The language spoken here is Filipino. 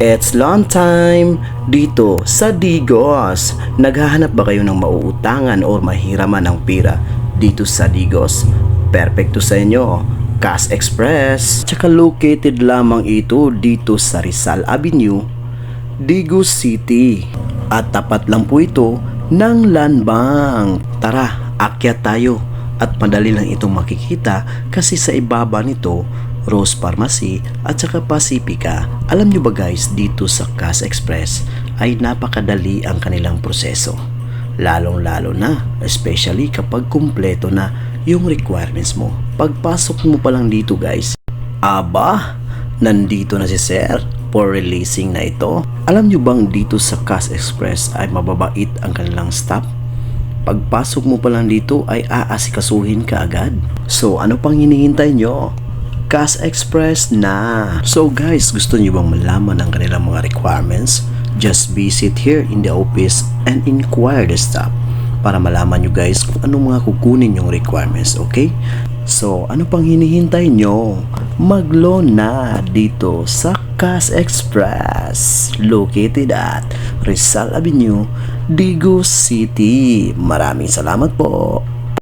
It's long time dito sa Digos. Naghahanap ba kayo ng mauutangan o mahiraman ng pira dito sa Digos? Perfecto sa inyo. Cash Express. Tsaka located lamang ito dito sa Rizal Avenue, Digos City. At tapat lang po ito ng Land Bank. Tara, akyat tayo. At madali lang itong makikita kasi sa ibaba nito Rose Pharmacy at saka Pacifica. Alam nyo ba guys, dito sa Cash Express ay napakadali ang kanilang proseso. Lalong lalo na, especially kapag kumpleto na yung requirements mo. Pagpasok mo pa lang dito guys, aba, nandito na si Sir for releasing na ito. Alam nyo bang dito sa Cash Express ay mababait ang kanilang staff? Pagpasok mo pa lang dito ay aasikasuhin ka agad. So ano pang hinihintay nyo? Cash Express na. So guys, gusto niyo bang malaman ang kanilang mga requirements? Just visit here in the office and inquire the staff para malaman nyo guys kung anong mga kukunin yung requirements, okay? So, ano pang hinihintay nyo? Mag-loan na dito sa Cash Express located at Rizal Avenue, Digo City. Maraming salamat po.